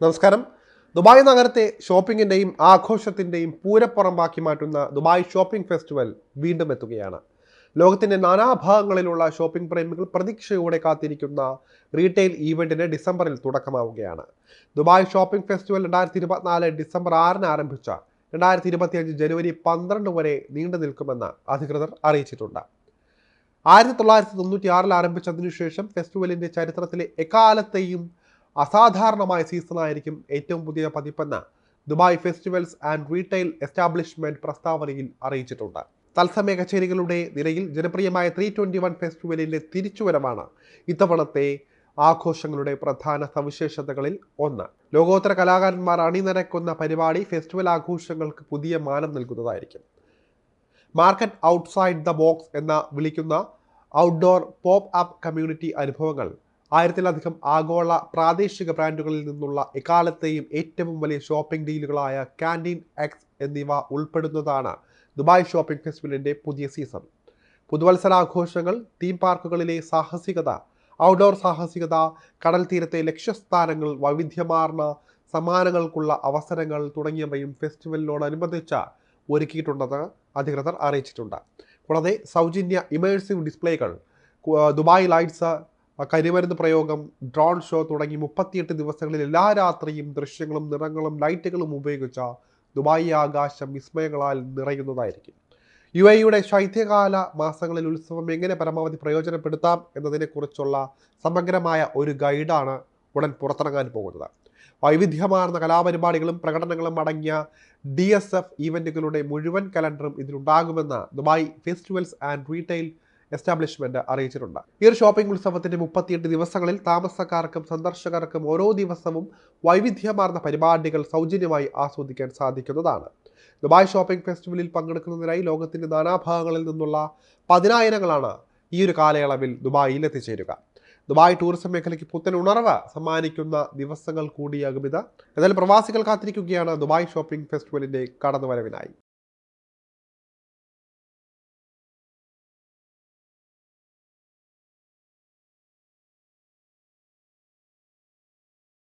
നമസ്കാരം. ദുബായ് നഗരത്തെ ഷോപ്പിങ്ങിന്റെയും ആഘോഷത്തിന്റെയും പൂരപ്പുറമ്പാക്കി മാറ്റുന്ന ദുബായ് ഷോപ്പിംഗ് ഫെസ്റ്റിവൽ വീണ്ടും എത്തുകയാണ്. ലോകത്തിന്റെ നാനാഭാഗങ്ങളിലുള്ള ഷോപ്പിംഗ് പ്രേമികൾ പ്രതീക്ഷയോടെ കാത്തിരിക്കുന്ന റീറ്റെയിൽ ഈവന്റിന് ഡിസംബറിൽ തുടക്കമാവുകയാണ്. ദുബായ് ഷോപ്പിംഗ് ഫെസ്റ്റിവൽ രണ്ടായിരത്തി ഇരുപത്തിനാല് ഡിസംബർ ആറിന് ആരംഭിച്ച രണ്ടായിരത്തി ഇരുപത്തിയഞ്ച് ജനുവരി പന്ത്രണ്ട് വരെ നീണ്ടു നിൽക്കുമെന്ന് അധികൃതർ അറിയിച്ചിട്ടുണ്ട്. ആയിരത്തി തൊള്ളായിരത്തി തൊണ്ണൂറ്റി ആറിൽ ആരംഭിച്ചതിനു ശേഷം ഫെസ്റ്റിവലിന്റെ ചരിത്രത്തിലെ എക്കാലത്തെയും അസാധാരണമായ സീസണായിരിക്കും ഏറ്റവും പുതിയ പതിപ്പെന്ന് Dubai festivals and retail establishment പ്രസ്താവനയിൽ അറിയിച്ചിട്ടുണ്ട്. തത്സമയ കച്ചേരികളുടെ നിലയിൽ ജനപ്രിയമായ ത്രീ ട്വന്റി വൺ ഫെസ്റ്റിവലിന്റെ തിരിച്ചുവരവാണ് ഇത്തവണത്തെ ആഘോഷങ്ങളുടെ പ്രധാന സവിശേഷതകളിൽ ഒന്ന്. ലോകോത്തര കലാകാരന്മാർ അണിനിരക്കുന്ന പരിപാടി ഫെസ്റ്റിവൽ ആഘോഷങ്ങൾക്ക് പുതിയ മാനം നൽകുന്നതായിരിക്കും. മാർക്കറ്റ് ഔട്ട്സൈഡ് ദ ബോക്സ് എന്ന വിളിക്കുന്ന ഔട്ട്ഡോർ പോപ്പ് അപ്പ് കമ്മ്യൂണിറ്റി അനുഭവങ്ങൾ ആയിരത്തിലധികം ആഗോള പ്രാദേശിക ബ്രാൻഡുകളിൽ നിന്നുള്ള എക്കാലത്തെയും ഏറ്റവും വലിയ ഷോപ്പിംഗ് ഡീലുകളായ കാന്റീൻ എക്സ് എന്നിവ ഉൾപ്പെടുന്നതാണ് ദുബായ് ഷോപ്പിംഗ് ഫെസ്റ്റിവലിന്റെ പുതിയ സീസൺ. പുതുവത്സരാഘോഷങ്ങൾ തീം പാർക്കുകളിലെ സാഹസികത ഔട്ട്ഡോർ സാഹസികത കടൽ തീരത്തെ ലക്ഷ്യസ്ഥാനങ്ങൾ വൈവിധ്യമാർന്ന സമ്മാനങ്ങൾക്കുള്ള അവസരങ്ങൾ തുടങ്ങിയവയും ഫെസ്റ്റിവലിനോടനുബന്ധിച്ച് ഒരുക്കിയിട്ടുണ്ടെന്ന് അധികൃതർ അറിയിച്ചിട്ടുണ്ട്. കൂടാതെ സൗജന്യ ഇമേഴ്സീവ് ഡിസ്പ്ലേകൾ ദുബായ് ലൈറ്റ്സ് കരിമരുന്ന് പ്രയോഗം ഡ്രോൺ ഷോ തുടങ്ങി മുപ്പത്തിയെട്ട് ദിവസങ്ങളിൽ എല്ലാ രാത്രിയും ദൃശ്യങ്ങളും നിറങ്ങളും ലൈറ്റുകളും ഉപയോഗിച്ച ദുബായി ആകാശം വിസ്മയങ്ങളാൽ നിറയുന്നതായിരിക്കും. യു എയുടെ ശൈത്യകാല മാസങ്ങളിൽ ഉത്സവം എങ്ങനെ പരമാവധി പ്രയോജനപ്പെടുത്താം എന്നതിനെക്കുറിച്ചുള്ള സമഗ്രമായ ഒരു ഗൈഡാണ് ഉടൻ പുറത്തിറങ്ങാൻ പോകുന്നത്. വൈവിധ്യമാർന്ന കലാപരിപാടികളും പ്രകടനങ്ങളും അടങ്ങിയ ഡി എസ് എഫ് ഈവന്റുകളുടെ മുഴുവൻ കലണ്ടറും ഇതിലുണ്ടാകുമെന്ന് Dubai festivals and retail establishment അറിയിച്ചിട്ടുണ്ട്. ഈ ഒരു ഷോപ്പിംഗ് ഉത്സവത്തിന്റെ മുപ്പത്തിയെട്ട് ദിവസങ്ങളിൽ താമസക്കാർക്കും സന്ദർശകർക്കും ഓരോ ദിവസവും വൈവിധ്യമാർന്ന പരിപാടികൾ സൗജന്യമായി ആസ്വദിക്കാൻ സാധിക്കുന്നതാണ്. ദുബായ് ഷോപ്പിംഗ് ഫെസ്റ്റിവലിൽ പങ്കെടുക്കുന്നതിനായി ലോകത്തിന്റെ നാനാഭാഗങ്ങളിൽ നിന്നുള്ള പതിനായിരങ്ങളാണ് ഈ ഒരു കാലയളവിൽ ദുബായിൽ എത്തിച്ചേരുക. ദുബായ് ടൂറിസം മേഖലയ്ക്ക് പുത്തൻ ഉണർവ് സമ്മാനിക്കുന്ന ദിവസങ്ങൾ കൂടിയാകും ഇത്. എന്നാൽ പ്രവാസികൾ കാത്തിരിക്കുകയാണ് ദുബായ് ഷോപ്പിംഗ് ഫെസ്റ്റിവലിന്റെ കടന്നുവരവിനായി.